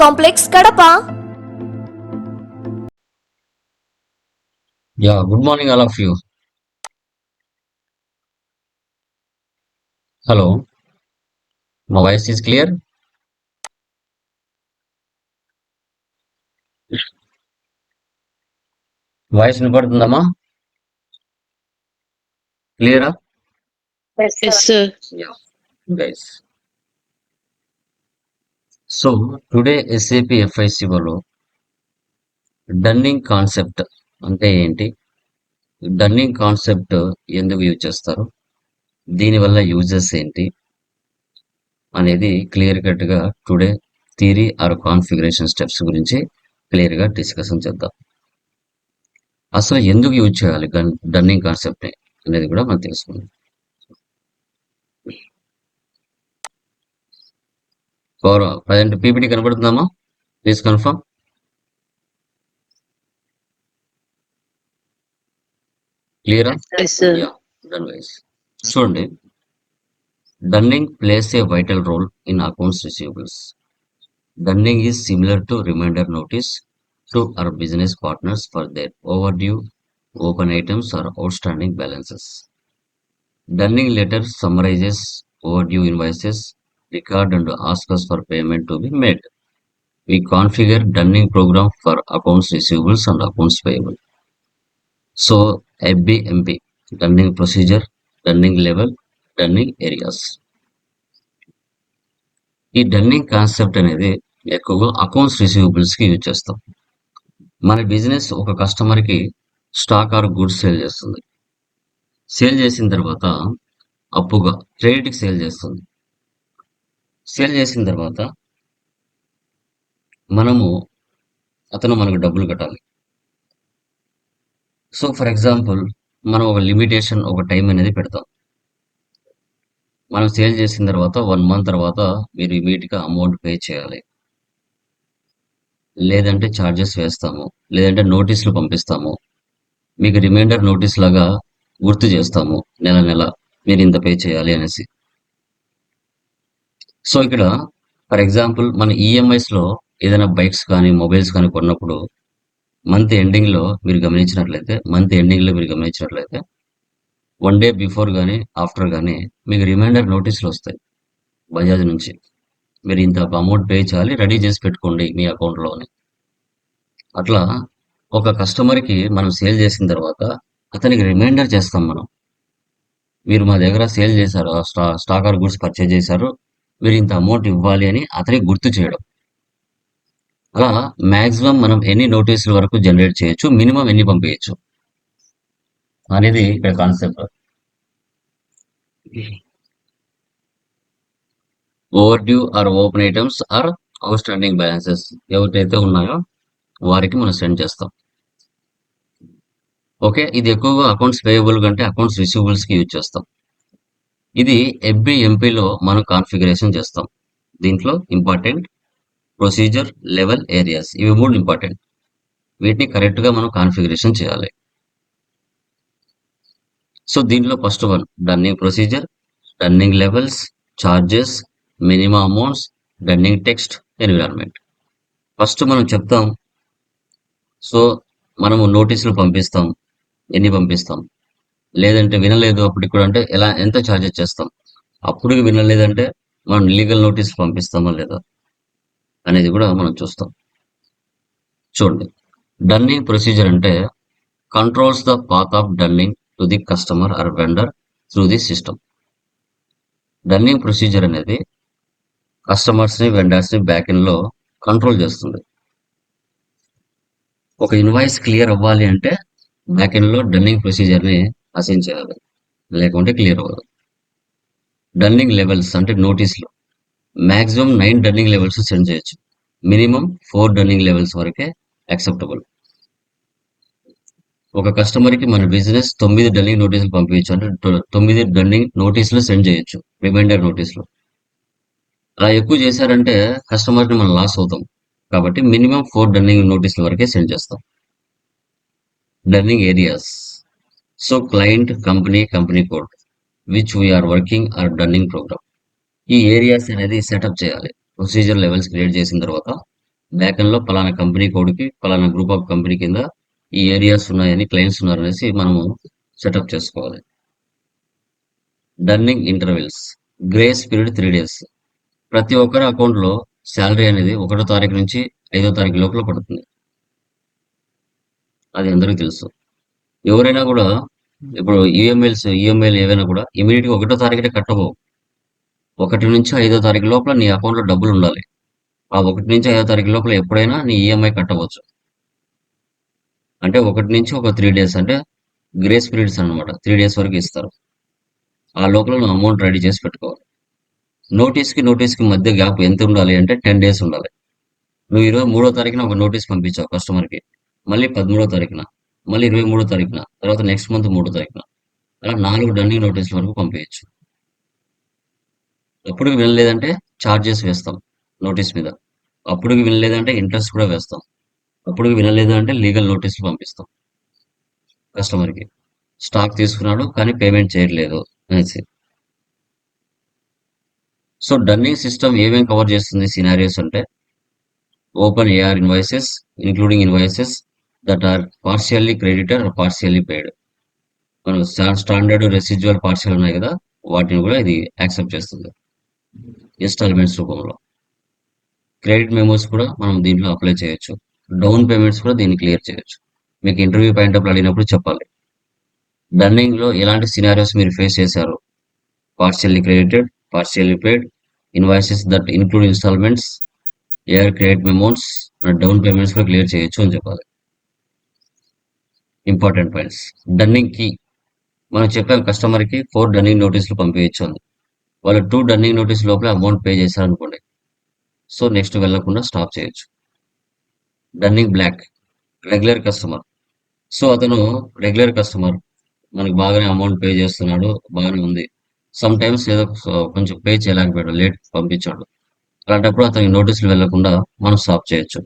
complex Kadapa Yeah, good morning, all of you. Hello, my voice is clear? Voice వినపడుతుందమ్మా క్లియరా Yes, so today SAP ఎఫ్ఐసిఓలో dunning concept అంటే ఏంటి? Dunning concept ఎందుకు use చేస్తారు? దీనివల్ల uses ఏంటి? అనేది క్లియర్ కట్గా today theory or configuration steps గురించి క్లియర్గా డిస్కషన్ చేద్దాం. అసలు ఎందుకు యూజ్ చేయాలి డన్నింగ్ కాన్సెప్ట్ అనేది కూడా మనం తెలుసుకుందాం. గౌరవ ప్రజెంట్ పీపీటీ కనబడుతుందమ్మా. Please confirm. క్లియరా. చూడండి dunning plays a vital role in accounts receivables dunning is similar to reminder notice to our business partners for their overdue open items or outstanding balances dunning letter summarises overdue invoices record and asks for payment to be made we configure dunning program for accounts receivables and accounts payable so FBMP dunning procedure dunning level dunning areas ఈ dunning concept అనేది ఎక్కువగా accounts రిసీవబుల్స్కి use చేస్తాం మన business ఒక కస్టమర్కి stock or goods sale చేస్తుంది sale చేసిన తర్వాత అప్పుగా క్రెడిట్కి సేల్ చేస్తుంది సేల్ చేసిన తర్వాత మనము అతను మనకు డబ్బులు కట్టాలి. సో ఫర్ ఎగ్జాంపుల్ మనం ఒక లిమిటేషన్ ఒక టైం అనేది పెడతాం. మనం సేల్ చేసిన తర్వాత వన్ మంత్ తర్వాత మీరు ఇమీడియట్గా అమౌంట్ పే చేయాలి. లేదంటే ఛార్జెస్ వేస్తాము. లేదంటే నోటీసులు పంపిస్తాము. మీకు రిమైండర్ నోటీస్ లాగా గుర్తు చేస్తాము. నెల నెల మీరు ఇంత పే చేయాలి అనేసి. సో ఇక్కడ ఫర్ ఎగ్జాంపుల్ మన ఈఎంఐస్లో ఏదైనా బైక్స్ కానీ మొబైల్స్ కానీ కొన్నప్పుడు మంత్ ఎండింగ్లో మీరు గమనించినట్లయితే మంత్ ఎండింగ్లో మీరు గమనించినట్లయితే వన్ డే బిఫోర్ కానీ ఆఫ్టర్ కానీ మీకు రిమైండర్ నోటీసులు వస్తాయి బజాజ్ నుంచి. మీరు ఇంత అమౌంట్ పే చేయాలి రెడీ చేసి పెట్టుకోండి మీ అకౌంట్లోని అట్లా ఒక కస్టమర్కి మనం సేల్ చేసిన తర్వాత అతనికి రిమైండర్ చేస్తాం మనం. మీరు మా దగ్గర సేల్ చేశారు స్టా స్టాక్ ఆర్ గుడ్స్ పర్చేజ్ చేశారు మీరు ఇంత అమౌంట్ ఇవ్వాలి అని అతనికి గుర్తు చేయడం. అలా మాక్సిమం మనం ఎన్ని నోటీసుల వరకు జనరేట్ చేయొచ్చు? మినిమం ఎన్ని పంపించచ్చు అనేది ఇక్కడ concept overdue or open items or outstanding balances ఎవరైతే ఉన్నాయో వారికి మనం సెండ్ చేస్తాం. ఓకే ఇది ఎక్కువగా అకౌంట్స్ పేయబుల్ కంటే అకౌంట్స్ రిసీవబుల్స్కి యూజ్ చేస్తాం. ఇది ఎఫ్బి ఎంపీలో మనం కాన్ఫిగరేషన్ చేస్తాం. దీంట్లో ఇంపార్టెంట్ ప్రొసీజర్ లెవెల్ ఏరియాస్ ఇవి మూడు ఇంపార్టెంట్. వీటిని కరెక్ట్గా మనం కాన్ఫిగరేషన్ చేయాలి. సో దీంట్లో first one dunning procedure dunning levels charges minimum amounts dunning text environment. First మనం చెప్తాం. సో మనము నోటీసులు పంపిస్తాం. ఎన్ని పంపిస్తాం? లేదంటే వినలేదు అప్పటికి కూడా అంటే ఎలా ఎంత ఛార్జెస్ చేస్తాం? అప్పుడు వినలేదంటే మనం లీగల్ నోటీస్ పంపిస్తామా లేదా అనేది కూడా మనం చూస్తాం. చూడండి. డన్నింగ్ ప్రొసీజర్ అంటే controls the path of dunning to the customer or vendor through the system dunning procedure అనేది కస్టమర్స్ని వెండర్స్ని బ్యాకెండ్లో బ్యాక్ కంట్రోల్ చేస్తుంది. ఒక ఇన్వాయిస్ క్లియర్ అవ్వాలి అంటే బ్యాక్ డన్నింగ్ ప్రొసీజర్ని అసైన్ చేయాలి లేకుంటే క్లియర్ అవ్వదు. డన్నింగ్ లెవెల్స్ అంటే నోటీస్లో maximum nine dunning levels send చేయొచ్చు. మినిమం ఫోర్ డన్నింగ్ లెవెల్స్ వరకే యాక్సెప్టబుల్ ఒక కస్టమర్కి మన బిజినెస్ తొమ్మిది డన్నింగ్ నోటీసులు పంపించచ్చు. అంటే తొమ్మిది డన్నింగ్ నోటీసులు సెండ్ చేయొచ్చు. రిమైండర్ నోటీసులు అలా ఎక్కువ చేశారంటే కస్టమర్ని మనం లాస్ అవుతాం. కాబట్టి మినిమం ఫోర్ డన్నింగ్ నోటీసుల వరకే సెండ్ చేస్తాం. Dunning areas so client company company code which we are working our dunning program ఈ ఏరియాస్ అనేది సెటప్ చేయాలి. ప్రొసీజర్ లెవెల్స్ క్రియేట్ చేసిన తర్వాత బ్యాక్లో పలానా కంపెనీ కోడ్కి పలానా గ్రూప్ ఆఫ్ కంపెనీ కింద ఈ ఏరియాస్ ఉన్నాయని క్లయింట్స్ ఉన్నారనేసి మనము సెటప్ చేసుకోవాలి. Dunning intervals grace period three days ప్రతి ఒక్కరి అకౌంట్లో శాలరీ అనేది ఒకటో తారీఖు నుంచి ఐదో తారీఖు లోపల పడుతుంది. అది అందరికీ తెలుసు. ఎవరైనా కూడా ఇప్పుడు ఈఎంఐల్స్ ఈఎంఐలు ఏవైనా కూడా ఇమీడియట్గా ఒకటో తారీఖునే కట్టబోవు ఒకటి నుంచి ఐదో తారీఖు లోపల నీ అకౌంట్లో డబ్బులు ఉండాలి. ఆ ఒకటి నుంచి ఐదో తారీఖు లోపల ఎప్పుడైనా నీ ఈఎంఐ కట్టవచ్చు. అంటే ఒకటి నుంచి ఒక త్రీ డేస్ అంటే గ్రేస్ పీరియడ్స్ అన్నమాట. త్రీ డేస్ వరకు ఇస్తారు. ఆ లోపల నువ్వు అమౌంట్ రెడీ చేసి పెట్టుకోవాలి. నోటీస్కి నోటీస్కి మధ్య గ్యాప్ ఎంత ఉండాలి అంటే టెన్ డేస్ ఉండాలి. నువ్వు ఇరవై మూడో తారీఖున ఒక నోటీస్ పంపించావు కస్టమర్కి. మళ్ళీ పదమూడో తారీఖున. మళ్ళీ ఇరవై మూడో తారీఖున తర్వాత నెక్స్ట్ మంత్ మూడో తారీఖున. అలా నాలుగు డన్నింగ్ నోటీసుల వరకు పంపించచ్చు అప్పుడు వినలేదంటే ఛార్జెస్ వేస్తాం నోటీస్ మీద. అప్పుడు వినలేదంటే ఇంట్రెస్ట్ కూడా వేస్తాం. అప్పుడు వినలేదు అంటే లీగల్ నోటీసులు పంపిస్తాం కస్టమర్కి స్టాక్ తీసుకున్నాడు కానీ పేమెంట్ చేయట్లేదు అనేసి. సో డన్నింగ్ సిస్టమ్ ఏమేమి కవర్ చేస్తుంది సినారియోస్ అంటే open AR invoices including invoices that are partially credited or partially paid మనం స్టాండర్డ్ రెసిజువల్ పార్షియల్ ఉన్నాయి కదా వాటిని కూడా ఇది యాక్సెప్ట్ చేస్తుంది. ఇన్స్టాల్మెంట్స్ రూపంలో. క్రెడిట్ మెమోస్ కూడా మనం దీంట్లో అప్లై చేయొచ్చు. డౌన్ పేమెంట్స్ కూడా దీన్ని క్లియర్ చేయొచ్చు. మీకు ఇంటర్వ్యూ పాయింట్ అప్పుడు అడిగినప్పుడు చెప్పాలి. డన్నింగ్లో ఎలాంటి సినారియోస్ మీరు ఫేస్ చేశారు? Partially credited partially paid invoices that include installments or credit memos down payments కూడా క్లియర్ చేయొచ్చు అని చెప్పాలి. ఇంపార్టెంట్ పాయింట్స్ డన్నింగ్కి మనం చెప్పాం కస్టమర్కి ఫోర్ డన్నింగ్ నోటీసులు పంపించచ్చు అని. వాళ్ళు టూ డన్నింగ్ నోటీస్ లోపల అమౌంట్ పే చేశారనుకోండి. సో నెక్స్ట్ వెళ్ళకుండా స్టాప్ చేయొచ్చు. Dunning block regular customer so అతను రెగ్యులర్ కస్టమర్ మనకి బాగానే అమౌంట్ పే చేస్తున్నాడు బాగానే ఉంది. సమ్ టైమ్స్ ఏదో కొంచెం పే చేయలేకపోయాడు లేట్ పంపించాడు. అలాంటప్పుడు అతనికి నోటీసులు వెళ్ళకుండా మనం స్టాప్ చేయొచ్చు.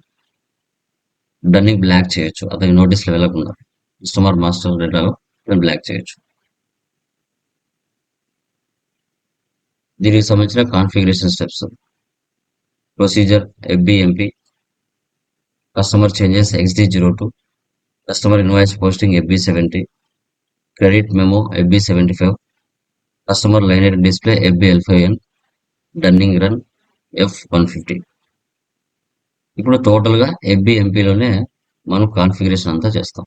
డన్నింగ్ బ్లాక్ చేయొచ్చు అతనికి నోటీసులు వెళ్ళకుండా కస్టమర్ మాస్టర్ డేటాలో బ్లాక్ చేయొచ్చు. దీనికి సంబంధించిన configuration steps procedure FBMP customer changes XD zero two customer invoice posting FB seventy credit memo FB seventy five customer line lined display FB L five N dunning run F one fifty ఇప్పుడు టోటల్గా ఎఫ్బిఎంపీలోనే మనం configuration అంతా చేస్తాం.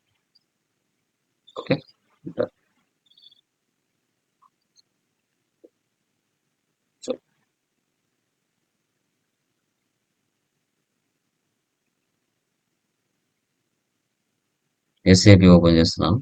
Okay. So SAP open చేస్తున్నాను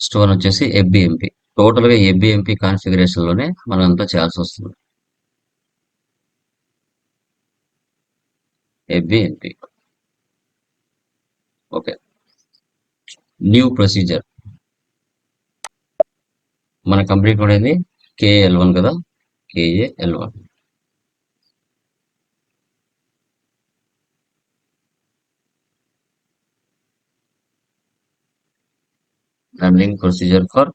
store వచ్చేసి FBMP టోటల్గా కాన్ఫిగరేషన్లోనే లోనే మనం అంతా చేయాల్సి వస్తుంది. FBMP okay. New procedure. మన కంపెనీ పడింది కేఏఎల్ వన్ కదా? KAL one. Running procedure for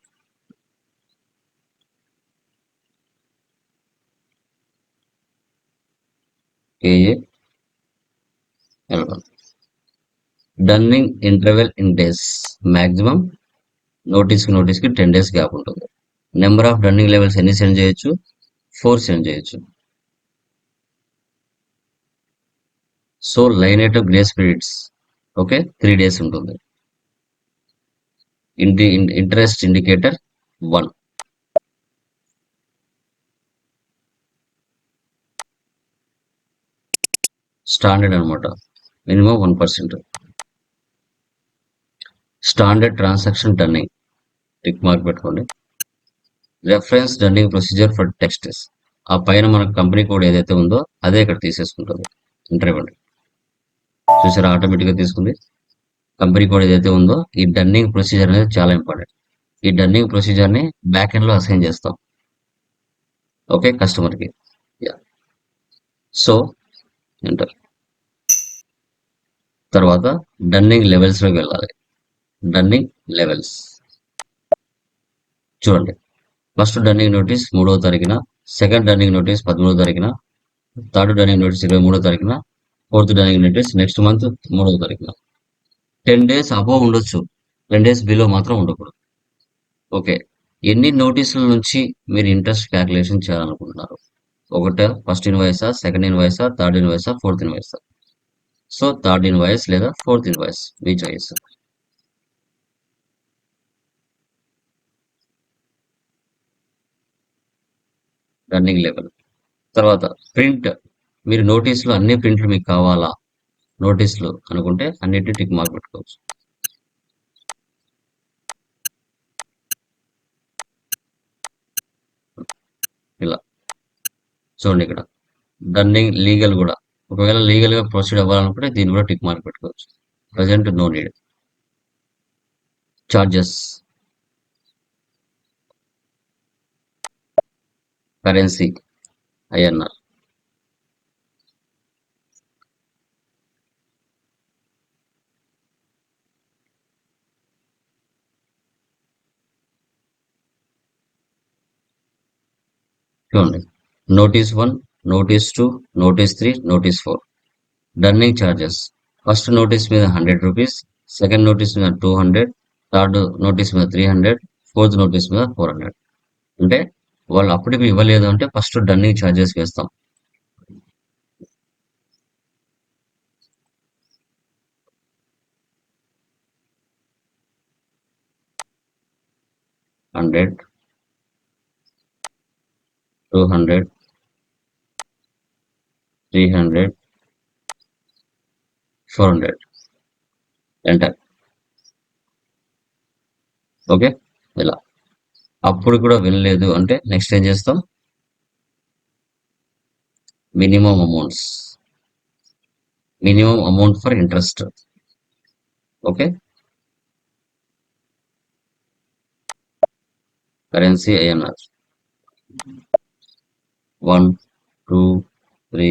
KA dunning interval in days maximum నోటీస్కి నోటీస్కి టెన్ డేస్ గ్యాప్ ఉంటుంది. నెంబర్ ఆఫ్ డన్నింగ్ లెవెల్స్ ఎన్ని సెండ్ చేయొచ్చు? ఫోర్ సెండ్ చేయొచ్చు. So line at grace periods okay three days ఉంటుంది. ఇంటి interest indicator one standard అనమాట. Minimum one percent standard transaction turning tick mark పెట్టుకోండి. Reference turning procedure for texts ఆ పైన మన కంపెనీ కోడ్ ఏదైతే ఉందో అదే ఇక్కడ తీసేసుకుంటుంది. ఇంటర్వ్యూ చూసారా? ఆటోమేటిక్గా తీసుకుంది. కంపెనీ కోడ్ ఏదైతే ఉందో ఈ డన్నింగ్ ప్రొసీజర్ అనేది చాలా ఇంపార్టెంట్. ఈ డన్నింగ్ ప్రొసీజర్ని బ్యాక్ ఎండ్లో అసైన్ చేస్తాం. ఓకే కస్టమర్కి యా సో ఎంటర్ తర్వాత డన్నింగ్ లెవెల్స్లోకి వెళ్ళాలి. డన్నింగ్ లెవెల్స్ చూడండి. ఫస్ట్ డన్నింగ్ నోటీస్ మూడవ తారీఖున సెకండ్ డన్నింగ్ నోటీస్ పదమూడవ తారీఖున థర్డ్ డన్నింగ్ నోటీస్ ఇరవై మూడో తారీఖున fourth dunning notice next month మూడవ తారీఖున. టెన్ డేస్ అబోవ్ ఉండొచ్చు. టెన్ డేస్ బిలో మాత్రం ఉండకూడదు. ఓకే ఎన్ని నోటీసుల నుంచి మీరు ఇంట్రెస్ట్ క్యాలిక్యులేషన్ చేయాలనుకుంటున్నారు? ఒకట ఫస్ట్ ఇన్వాయిసా సెకండ్ ఇన్వాయిసా థర్డ్ ఇన్వాయిసా ఫోర్త్ ఇన్వాయిసా సో థర్డ్ ఇన్వాయిస్ లేదా ఫోర్త్ ఇన్వాయిస్ మీ చాయిస్ రన్నింగ్ లెవెల్ తర్వాత ప్రింట్ మీరు నోటీసులు అన్ని ప్రింట్లు మీకు కావాలా? నోటీసులు అనుకుంటే అన్నిటిని టిక్ మార్క్ పెట్టుకోవచ్చు. ఇలా. చూడండి ఇక్కడ. రన్నింగ్ లీగల్ కూడా. ఒకవేళ లీగల్గా ప్రొసీడ్ అవ్వాలనుకుంటే దీన్ని కూడా టిక్ మార్క్ పెట్టుకోవచ్చు. Present no need. Charges currency. INR. చూడండి notice one notice two notice three notice four dunning charges first notice మీద హండ్రెడ్ రూపీస్ సెకండ్ నోటీస్ మీద టూ హండ్రెడ్ థర్డ్ నోటీస్ మీద త్రీ హండ్రెడ్ ఫోర్త్ నోటీస్ మీద four hundred అంటే వాళ్ళు అప్పటికి ఇవ్వలేదు అంటే ఫస్ట్ డన్నింగ్ ఛార్జెస్ వేస్తాం. Hundred two hundred three hundred four hundred enter okay ఇలా అప్పుడు కూడా వినలేదు అంటే నెక్స్ట్ ఏం చేస్తాం? Minimum amounts minimum amount for interest okay currency INR one two three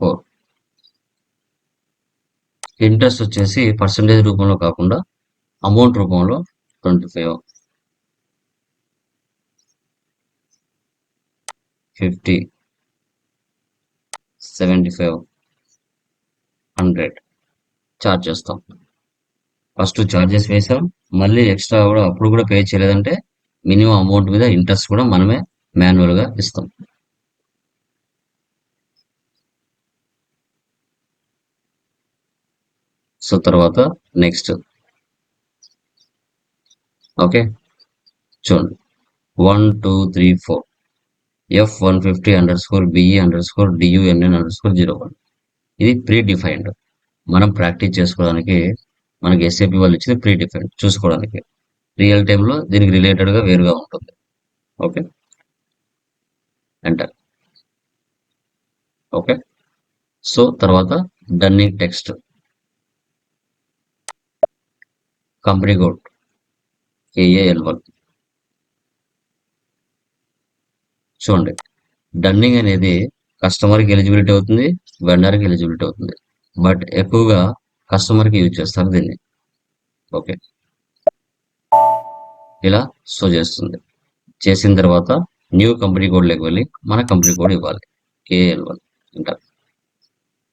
four. Interest వచ్చేసి పర్సంటేజ్ రూపంలో కాకుండా అమౌంట్ రూపంలో twenty five. Fifty. Seventy five. Hundred. Charge చేస్తాం. ఫస్ట్ ఛార్జెస్ వేసాం. మళ్ళీ ఎక్స్ట్రా కూడా అప్పుడు కూడా పే చేయలేదంటే మినిమం అమౌంట్ మీద ఇంట్రెస్ట్ కూడా మనమే మాన్యువల్గా ఇస్తాం. సో తర్వాత నెక్స్ట్ ఓకే చూడండి. One two three four F one fifty underscore B E underscore D U N N underscore zero one ఇది ప్రీ డిఫైన్డ్ మనం ప్రాక్టీస్ చేసుకోవడానికి మనకి ఎస్ఏపి వాళ్ళు ఇచ్చింది ప్రీ డిఫైన్డ్ చూసుకోవడానికి రియల్ టైంలో దీనికి రిలేటెడ్గా వేరుగా ఉంటుంది. ఓకే ఎంటర్ ఓకే సో తర్వాత dunning text company code. K A L one చూడండి. డన్నింగ్ అనేది కస్టమర్కి ఎలిజిబిలిటీ అవుతుంది వెండర్కి ఎలిజిబిలిటీ అవుతుంది. బట్ ఎక్కువగా కస్టమర్కి యూజ్ చేస్తారు దీన్ని. ఓకే. ఇలా సో చేస్తుంది. చేసిన తర్వాత న్యూ కంపెనీ కోడ్లోకి వెళ్ళి మన కంపెనీ కోడ్ ఇవ్వాలి. కేఎల్ వన్ అంటారు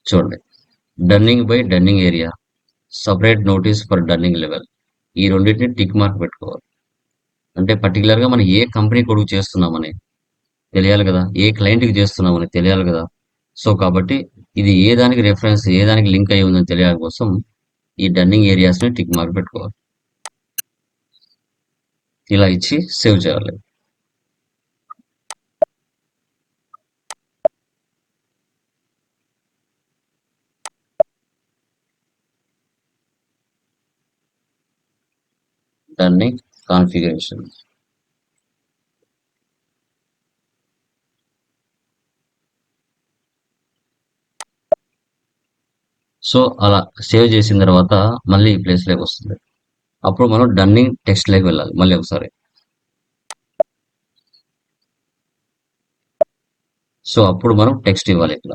చూడండి. Dunning by dunning area separate notice for dunning level ఈ రెండింటిని టిక్ మార్క్ పెట్టుకోవాలి. అంటే పర్టికులర్గా మనం ఏ కంపెనీ కొడుకు చేస్తున్నామని తెలియాలి కదా. ఏ క్లయింట్కి చేస్తున్నామని తెలియాలి కదా. సో కాబట్టి ఇది ఏ దానికి రెఫరెన్స్ ఏ దానికి లింక్ అయి ఉందని తెలియాలి కోసం ఈ డన్నింగ్ ఏరియాస్ని టిక్ మార్క్ పెట్టుకోవాలి. ఇలా ఇచ్చి సేవ్ చేయాలి. దాన్ని కాన్ఫిగరేషన్. సో అలా సేవ్ చేసిన తర్వాత మళ్ళీ ఈ ప్లేస్లోకి వస్తుంది. అప్పుడు మనం డన్నింగ్ టెక్స్ట్లోకి వెళ్ళాలి మళ్ళీ ఒకసారి. సో అప్పుడు మనం టెక్స్ట్ ఇవ్వాలి ఇక్కడ.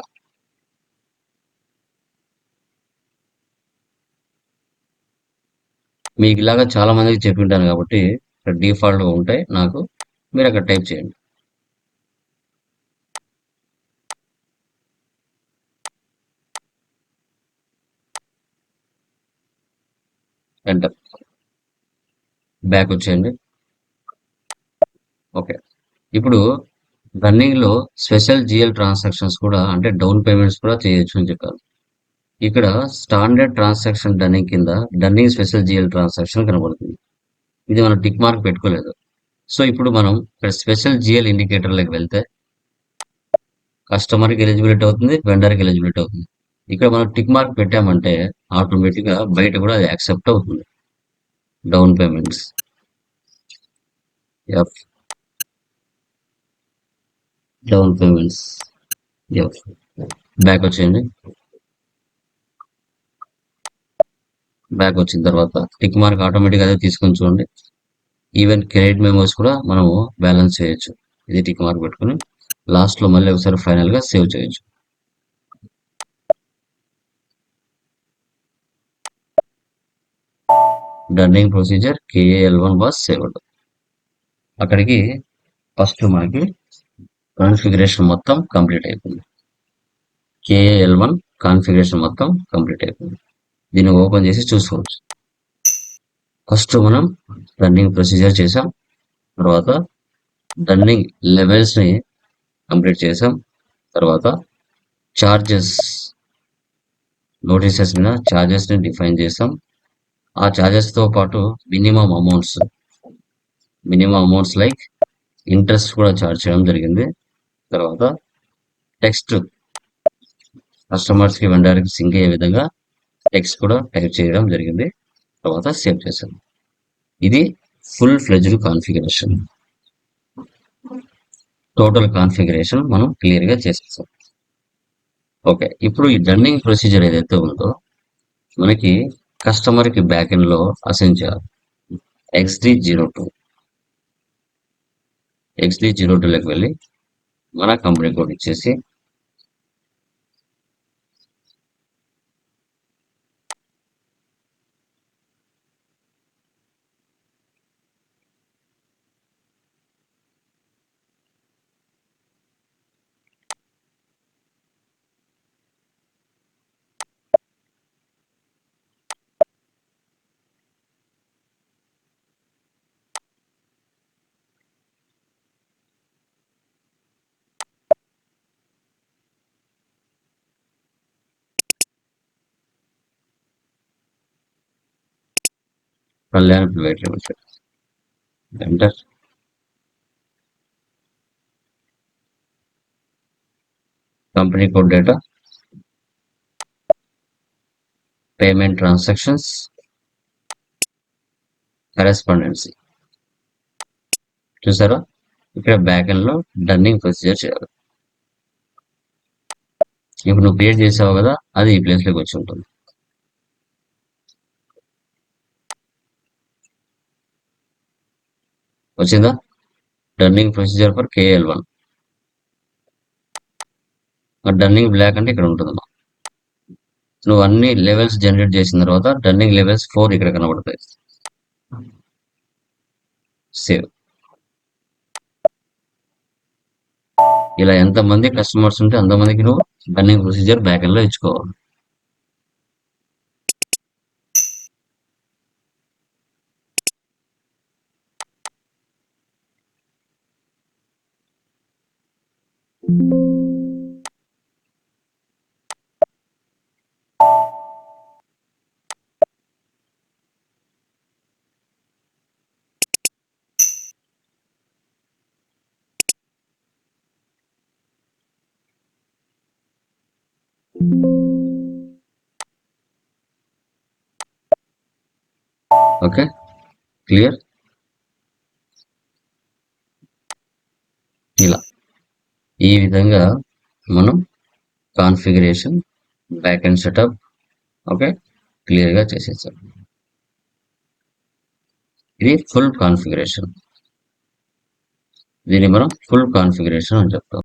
మీకు ఇలాగా చాలా మందికి చెప్పి ఉంటాను కాబట్టి ఇక్కడ డిఫాల్ట్గా ఉంటాయి. నాకు మీరు అక్కడ టైప్ చేయండి. ఎంటర్ బ్యాక్ వచ్చేయండి. ఓకే ఇప్పుడు రన్నింగ్లో స్పెషల్ జిఎల్ ట్రాన్సాక్షన్స్ కూడా అంటే డౌన్ పేమెంట్స్ కూడా చేయొచ్చు అని చెప్పారు. ఇక్కడ స్టాండర్డ్ ట్రాన్సాక్షన్ డన్నింగ్ కింద dunning special G L transaction కనబడుతుంది. ఇది మనం టిక్ మార్క్ పెట్టుకోలేదు. సో ఇప్పుడు మనం ఇక్కడ స్పెషల్ జిఎల్ ఇండికేటర్లోకి వెళ్తే కస్టమర్కి ఎలిజిబిలిటీ అవుతుంది వెండర్కి ఎలిజిబిలిటీ అవుతుంది. ఇక్కడ మనం టిక్ మార్క్ పెట్టామంటే ఆటోమేటిక్గా బయట కూడా అది యాక్సెప్ట్ అవుతుంది. Down payments F down payments F back వచ్చేయండి. బ్యాక్ వచ్చిన తర్వాత టిక్ మార్క్ ఆటోమేటిక్ అదే తీసుకొని చూడండి. ఈవెన్ క్రెడిట్ మెమోస్ కూడా మనము బ్యాలెన్స్ చేయొచ్చు. ఇది టిక్ మార్క్ పెట్టుకుని లాస్ట్లో మళ్ళీ ఒకసారి ఫైనల్గా సేవ్ చేయొచ్చు. Dunning procedure K A L one was saved అక్కడికి ఫస్ట్ మనకి కాన్ఫిగరేషన్ మొత్తం కంప్లీట్ అయిపోయింది. K A L one configuration మొత్తం కంప్లీట్ అయిపోయింది. దీన్ని ఓపెన్ చేసి చూసుకోవచ్చు. ఫస్ట్ మనం రన్నింగ్ ప్రొసీజర్ చేసాం. తర్వాత రన్నింగ్ లెవెల్స్ని కంప్లీట్ చేసాం. తర్వాత చార్జెస్ నోటీసెస్ మీద చార్జెస్ని డిఫైన్ చేసాం. ఆ తో పాటు minimum amounts minimum amounts like interest కూడా చార్జ్ చేయడం జరిగింది. తర్వాత టెక్స్ట్ కస్టమర్స్కి వెండర్కి సింక్ అయ్యే విధంగా టెక్స్ట్ కూడా టైప్ చేయడం జరిగింది. తర్వాత సేవ్ చేశాను. ఇది full fledged configuration total configuration మనం క్లియర్గా చేసేసాం. ఓకే ఇప్పుడు ఈ రన్నింగ్ ప్రొసీజర్ ఏదైతే ఉందో మనకి కస్టమర్కి బ్యాక్లో అసైన్ చేయాలి. X D zero two X D zero టూలోకి వెళ్ళి మన కంపెనీ కోడ్ ఇచ్చేసి Kalyan private limited. Enter. Company code data. Payment transactions. Correspondence. చూసారా? ఇక్కడ బ్యాక్లో డన్నింగ్ ప్రొసీజర్ చేయాలి. ఇప్పుడు నువ్వు క్రియేట్ చేసావు కదా అది ఈ ప్లేస్లోకి వచ్చి ఉంటుంది. వచ్చిందా? Dunning procedure for K L one dunning block అంటే ఇక్కడ ఉంటుందమ్మా నువ్వు అన్ని లెవెల్స్ జనరేట్ చేసిన తర్వాత డన్నింగ్ లెవెల్స్ ఫోర్ ఇక్కడ కనబడతాయి. సేవ్ ఇలా ఎంతమంది కస్టమర్స్ ఉంటే అంతమందికి నువ్వు రన్నింగ్ ప్రొసీజర్ బ్యాక్లో ఇచ్చుకోవాలి. ఓకే? క్లియర్? ఇలా. ఈ విధంగా మనం configuration back and setup okay? క్లియర్గా చేసేసాం. ఇది ఫుల్ కాన్ఫిగరేషన్. దీన్ని మనం ఫుల్ కాన్ఫిగరేషన్ అని చెప్తాం.